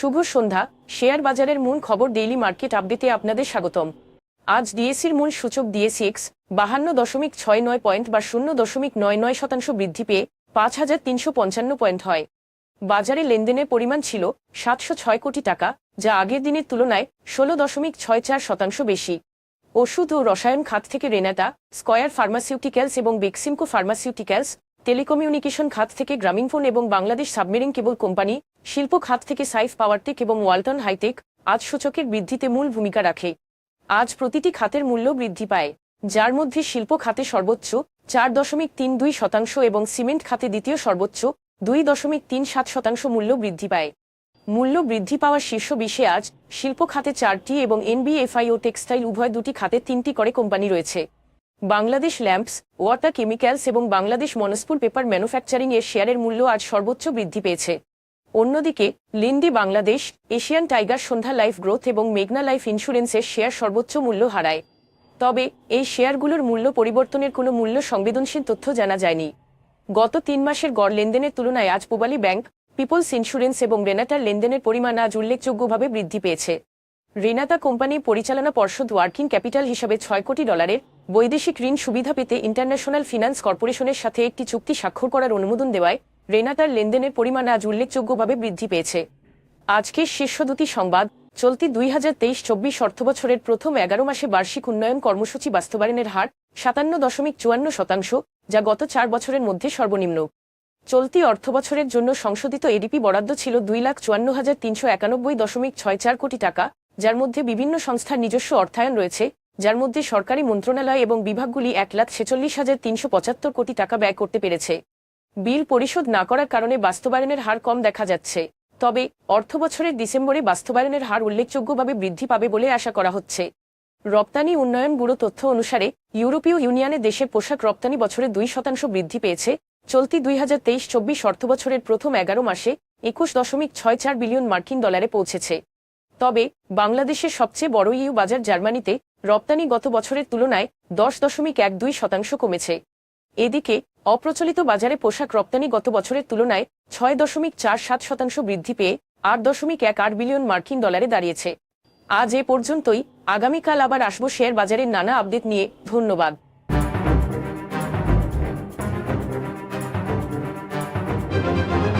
শুভ সন্ধ্যা। Share বাজারের মূল খবর ডেইলি মার্কেট আপডেটে আপনাদের স্বাগতম। আজ ডিএসির মূল সূচক ডিএসিএক্স বাহান্ন দশমিক ছয় নয় পয়েন্ট বা শূন্য দশমিক নয় নয় শতাংশ বৃদ্ধি পেয়ে পাঁচ হাজার তিনশো পঞ্চান্ন পয়েন্ট হয়। বাজারে লেনদেনের পরিমাণ ছিল সাতশো ছয় কোটি টাকা, যা আগের দিনের তুলনায় ষোলো দশমিক ছয় চার শতাংশ বেশি। ওষুধ ও রসায়ন খাত থেকে রেনাটা স্কয়ার ফার্মাসিউটিক্যালস এবং বেক্সিমকো ফার্মাসিউটিক্যালস টেলিকমিউনিকেশন খাত থেকে গ্রামীণফোন এবং বাংলাদেশ সাবমেরিন কেবল কোম্পানি শিল্প খাত থেকে সাইফ পাওয়ারটেক এবং ওয়ালটন হাইটেক আজ সূচকের বৃদ্ধিতে মূল ভূমিকা রাখে। আজ প্রতিটি খাতের মূল্য বৃদ্ধি পায়, যার মধ্যে শিল্প খাতে সর্বোচ্চ চার দশমিক তিন দুই শতাংশ এবং সিমেন্ট খাতে দ্বিতীয় সর্বোচ্চ দুই দশমিক তিন সাত শতাংশ মূল্য বৃদ্ধি পায়। মূল্য বৃদ্ধি পাওয়ার শীর্ষ বিশে আজ শিল্প খাতে চারটি এবং এনবিএফআই ও টেক্সটাইল উভয় দুটি খাতে তিনটি করে কোম্পানি রয়েছে। বাংলাদেশ ল্যাম্পস, ওয়াটার কেমিক্যালস এবং বাংলাদেশ মনস্পুল পেপার ম্যানুফ্যাকচারিং এর শেয়ারের মূল্য আজ সর্বোচ্চ বৃদ্ধি পেয়েছে। অন্যদিকে, Lindy Bangladesh, Asian tiger Sandhya life growth এবং মেঘনা লাইফ ইন্স্যুরেন্সের শেয়ার সর্বোচ্চ মূল্য হারায়। তবে, এই শেয়ারগুলোর মূল্য পরিবর্তনের কোনো মূল্য সংবেদনশীল তথ্য জানা যায়নি। গত তিন মাসের গড় লেনদেনের তুলনায় আজ পুবালি ব্যাংক, পিপলস ইন্স্যুরেন্স এবং রেনাটার লেনদেনের পরিমাণ আজ উল্লেখযোগ্যভাবে বৃদ্ধি পেয়েছে। রেনাতা কোম্পানি পরিচালনা পর্ষদ ওয়ার্কিং ক্যাপিটাল হিসাবে ছয় কোটি ডলারের বৈদেশিক ঋণ সুবিধা পেতে ইন্টারন্যাশনাল ফিনান্স কর্পোরেশনের সাথে একটি চুক্তি স্বাক্ষর করার অনুমোদন দেওয়ায় রেনাতার লেনদেনের পরিমাণ আজ উল্লেখযোগ্যভাবে বৃদ্ধি পেয়েছে। আজকের শীর্ষ দুটি সংবাদ, চলতি দুই হাজার তেইশ চব্বিশ অর্থবছরের প্রথম এগারো মাসে বার্ষিক উন্নয়ন কর্মসূচি বাস্তবায়নের হার সাতান্ন দশমিক চুয়ান্ন শতাংশ, যা গত চার বছরের মধ্যে সর্বনিম্ন। চলতি অর্থবছরের জন্য সংশোধিত এডিপি বরাদ্দ ছিল দুই লাখ চুয়ান্ন হাজার তিনশো একানব্বই দশমিক ছয় চার কোটি টাকা, যার মধ্যে বিভিন্ন সংস্থার নিজস্ব অর্থায়ন রয়েছে, যার মধ্যে সরকারি মন্ত্রণালয় এবং বিভাগগুলি এক লাখ ছেচল্লিশ হাজার তিনশো পঁচাত্তর কোটি টাকা ব্যয় করতে পেরেছে। বিল পরিশোধ না করার কারণে বাস্তবায়নের হার কম দেখা যাচ্ছে। তবে অর্থবছরের ডিসেম্বরে বাস্তবায়নের হার উল্লেখযোগ্যভাবে বৃদ্ধি পাবে বলে আশা করা হচ্ছে। রপ্তানি উন্নয়ন ব্যুরো তথ্য অনুসারে ইউরোপীয় ইউনিয়নে দেশের পোশাক রপ্তানি বছরে দুই শতাংশ বৃদ্ধি পেয়েছে। চলতি দুই হাজার তেইশ চব্বিশ অর্থবছরের প্রথম এগারো মাসে একুশ দশমিক ছয় চার বিলিয়ন মার্কিন ডলারে পৌঁছেছে। তবে বাংলাদেশের সবচেয়ে বড় ইউ বাজার জার্মানিতে রপ্তানি গত বছরের তুলনায় দশ দশমিক এক দুই শতাংশ কমেছে। এদিকে, অপ্রচলিত বাজারে পোশাক রপ্তানি গত বছরের তুলনায় ছয় দশমিক চার সাত শতাংশ বৃদ্ধি পেয়ে আট দশমিক এক আট বিলিয়ন মার্কিন ডলারে দাঁড়িয়েছে। আজ এ পর্যন্তই। আগামীকাল আবার আসব শেয়ার বাজারের নানা আপডেট নিয়ে। ধন্যবাদ।